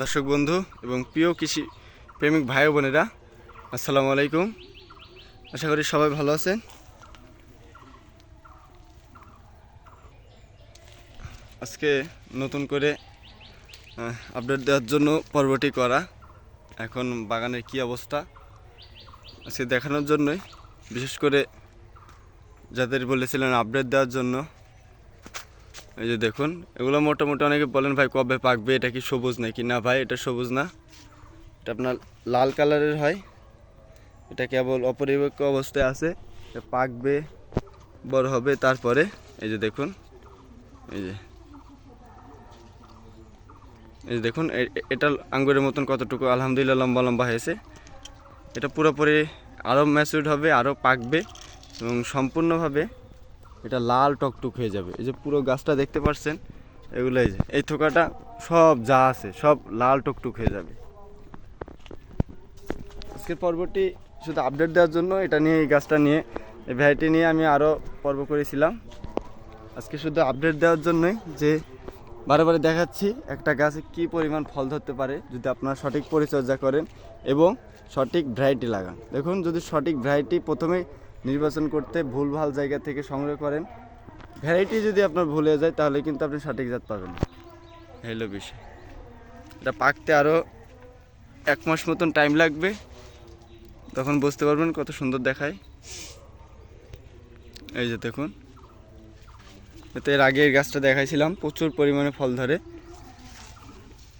দর্শক বন্ধু এবং প্রিয় কৃষি প্রেমিক ভাই বোনেরা, আসসালামু আলাইকুম। আশা করি সবাই ভালো আছেন। আজকে নতুন করে আপডেট দেওয়ার জন্য পর্বটি করা। এখন বাগানের কি অবস্থা, আজকে দেখানোর জন্যই, বিশেষ করে যাদের বলেছিলেন আপডেট দেওয়ার জন্য এই যে দেখুন, এগুলো মোটামুটি অনেকে বলেন, ভাই, কবে পাকবে? এটা কি সবুজ নাকি? না ভাই, এটা সবুজ না। এটা আপনার লাল কালারের হয়। এটা কেবল অপরিপক্ক অবস্থায় আছে। এটা পাকবে, বড় হবে তারপরে, এই যে দেখুন, এই যে। এই যে দেখুন এটা আঙ্গুরের মতন কতটুকু আলহামদুলিল্লাহ লম্বা লম্বা হয়েছে। এটা পুরোপুরি আরও ম্যাচুড হবে আরও পাকবে এবং সম্পূর্ণভাবে এটা লাল টকটুক হয়ে যাবে। এই যে পুরো গাছটা দেখতে পাচ্ছেন, এগুলো এই যে, এই থোকাটা সব যা আছে, সব লাল টকটুক হয়ে যাবে। আজকের পর্বটি শুধু আপডেট দেওয়ার জন্য, এটা নিয়ে এই গাছটা নিয়ে, এই ভ্যারাইটি নিয়ে আমি আরও পর্ব করেছিলাম। আজকে শুধু আপডেট দেওয়ার জন্যই যে বারে দেখাচ্ছি একটা গাছে কি পরিমাণ ফল ধরতে পারে, যদি আপনারা সঠিক পরিচর্যা করেন এবং সঠিক ভ্যারাইটি লাগান। দেখুন, যদি সঠিক ভ্যারাইটি প্রথমে নির্বাচন করতে ভুলভাল জায়গা থেকে সংগ্রহ করেন। ভ্যারাইটি যদি আপনার ভুলে যায়, তাহলে কিন্তু আপনি সঠিক জাত পাবেন। হলো বিষয়। এটা পাকতে আরও এক মাস মতন টাইম লাগবে। তখন বুঝতে পারবেন কত সুন্দর দেখায়। এই যে দেখুন। এতে এর আগে গাছটা দেখাইছিলাম, প্রচুর পরিমাণে ফল ধরে।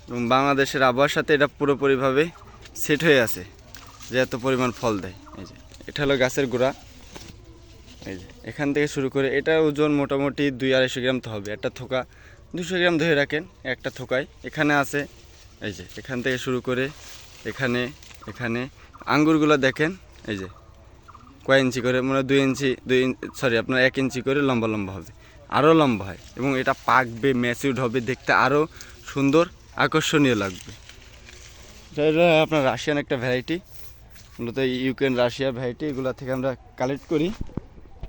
এবং বাংলাদেশের আবহাওয়ার সাথে এটা পুরোপুরিভাবে সেট হয়ে আছে, যে এত পরিমাণ ফল দেয়। এই যে, এটা হলো গাছের গোড়া। এই যে, এখান থেকে শুরু করে এটার ওজন মোটামুটি দুই আড়াইশো গ্রাম তো হবে। একটা থোকা দুশো গ্রাম ধরে রাখেন, একটা থোকায়। এখানে আছে, এই যে, এখান থেকে শুরু করে এখানে এখানে। আঙ্গুরগুলো দেখেন, এই যে, কয় ইঞ্চি করে? মানে দুই ইঞ্চি দুই ইঞ্চি সরি আপনার এক ইঞ্চি করে লম্বা লম্বা হবে। আরও লম্বা হয় এবং এটা পাকবে ম্যাচিউড হবে, দেখতে আরও সুন্দর, আকর্ষণীয় লাগবে। আপনার রাশিয়ান একটা ভ্যারাইটি মূলত ইউক্রেন রাশিয়া ভ্যারাইটি এগুলো থেকে আমরা কালেক্ট করি।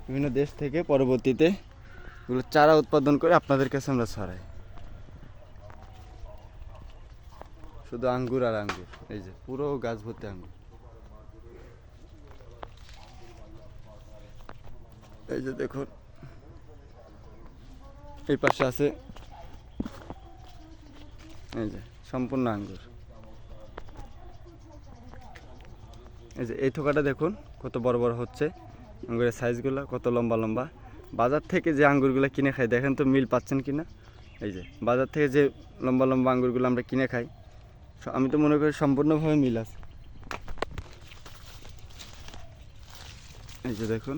বিভিন্ন দেশ থেকে পরবর্তীতে এগুলো চারা উৎপাদন করে আপনাদের কাছে আমরা ছড়াই। শুধু আঙ্গুর আর আঙ্গুর, এই যে পুরো গাছ ভর্তি আঙ্গুর। এই যে দেখুন, এই পাশে আছে, এই যে সম্পূর্ণ আঙ্গুর। এই যে এই থোকাটা দেখুন, কত বড় বড় হচ্ছে। আঙ্গুরের সাইজগুলো কত লম্বা লম্বা। বাজার থেকে যে আঙ্গুরগুলো কিনে খাই, দেখেন তো মিল পাচ্ছেন কি না এই যে, বাজার থেকে যে লম্বা লম্বা আঙ্গুরগুলো আমরা কিনে খাই আমি তো মনে করি সম্পূর্ণভাবে মিল আছে। এই যে দেখুন।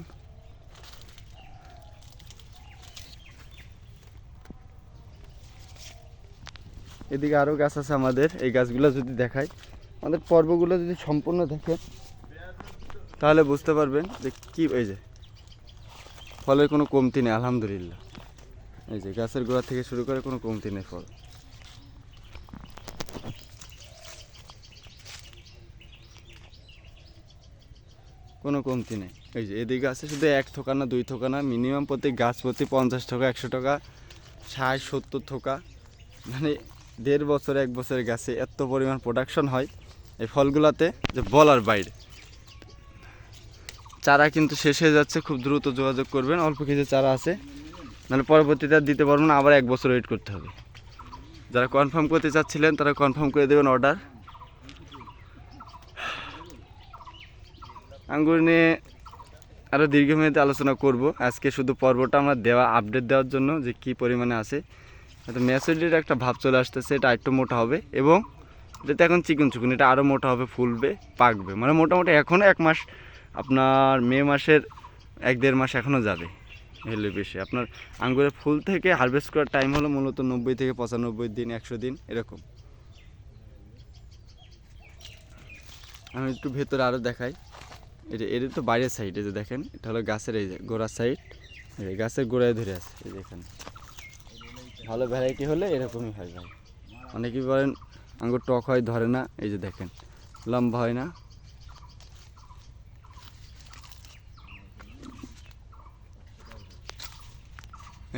এদিকে আরও গাছ আছে আমাদের, এই গাছগুলো যদি দেখাই, আমাদের পর্বগুলো যদি সম্পূর্ণ দেখেন তাহলে বুঝতে পারবেন যে কি, এই যে, ফলের কোনো কমতি নেই, আলহামদুলিল্লাহ। এই যে, গাছের গোড়া থেকে শুরু করে কোনো কমতি নেই ফল। কোনো কমতি নেই। এই যে, এদিকে আছে শুধু এক থোকা না, দুই থোকা না মিনিমাম প্রতি গাছ প্রতি পঞ্চাশ টাকা একশো টাকা ষাট, সত্তর থোকা। মানে দেড় বছর, এক বছরের গাছে এত পরিমাণ প্রোডাকশন হয় এই ফলগুলোতে যে বলার বাইরে। চারা কিন্তু শেষ হয়ে যাচ্ছে, খুব দ্রুত যোগাযোগ করবেন। অল্প কিছু চারা আছে। নাহলে পরবর্তীতে আর দিতে পারব না, আবার এক বছর ওয়েট করতে হবে। যারা কনফার্ম করতে চাচ্ছিলেন, তারা কনফার্ম করে দেবেন অর্ডার আঙ্গুর নিয়ে আরও দীর্ঘমেয়াদে আলোচনা করব। আজকে শুধু পর্বটা আমরা দেওয়া আপডেট দেওয়ার জন্য যে কি পরিমাণে আছে। হয়তো ম্যাচুরিটির একটা ভাব চলে আসতেছে, এটা একটু মোটা হবে এবং এটা এখন চিকন চিকন এটা আরও মোটা হবে, ফুলবে, পাকবে। মানে মোটামুটি এখনও এক মাস আপনার মে মাসের এক দেড় মাস এখনও যাবে হেলে বেশি। আপনার আঙ্গুরের ফুল থেকে হারভেস্ট করার টাইম হলো মূলত নব্বই থেকে পঁচানব্বই দিন, একশো দিন, এরকম। আমি একটু ভেতরে আরও দেখাই। এটা এটা তো বাইরের সাইড যে দেখেন, এটা হলো গাছের এই যে গোড়ার সাইড এই গাছের গোড়ায় ধরে আছে, এই যে এখানে। ভালো ভ্যারাইটি হলে এরকমই হয় ভাই। অনেকেই বলেন আঙ্গুর টক হয়, ধরে না, এই যে দেখেন। লম্বা হয় না।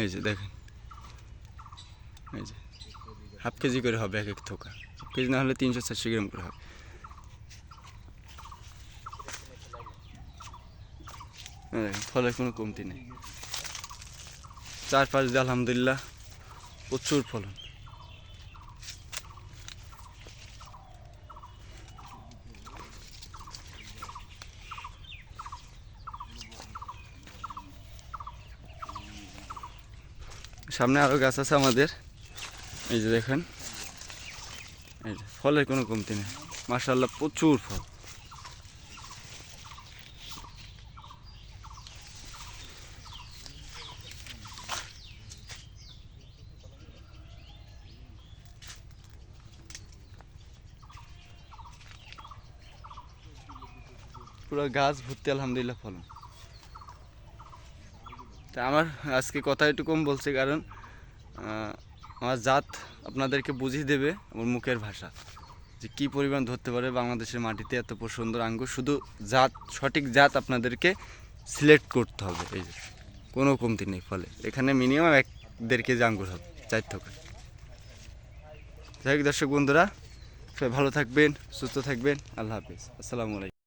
এই যে দেখেন। এই যে। হাফ কেজি করে হবে এক এক থোকা। হাফ কেজি না হলে তিনশো চারশো গ্রাম করে হবে। ফলের কোনো কমতি নেই। পাঁচ দিয়ে আলহামদুলিল্লাহ প্রচুর ফলন। সামনে আরও গাছ আছে আমাদের। এই যে দেখেন। এই যে, ফলের কোনো কমতি নেই। মার্শাল্লাহ প্রচুর ফল। পুরো গাছ ভর্তি, আলহামদুলিল্লাহ, ফলন। তা আমার আজকে কথা একটু কম বলছি কারণ আমার জাত আপনাদেরকে বুঝিয়ে দেবে আমার মুখের ভাষা, যে কি পরিমাণ ধরতে পারে বাংলাদেশের মাটিতে এত সুন্দর আঙ্গুর। শুধু জাত, সঠিক জাত আপনাদেরকে সিলেক্ট করতে হবে, এই যে, কোনো কমতি নেই ফলে। এখানে মিনিমাম এক দেড় কেজি আঙ্গুর হবে, চার থেকে। যাই হোক দর্শক বন্ধুরা, সবাই ভালো থাকবেন, সুস্থ থাকবেন, আল্লাহ হাফিজ। আসসালামু আলাইকুম।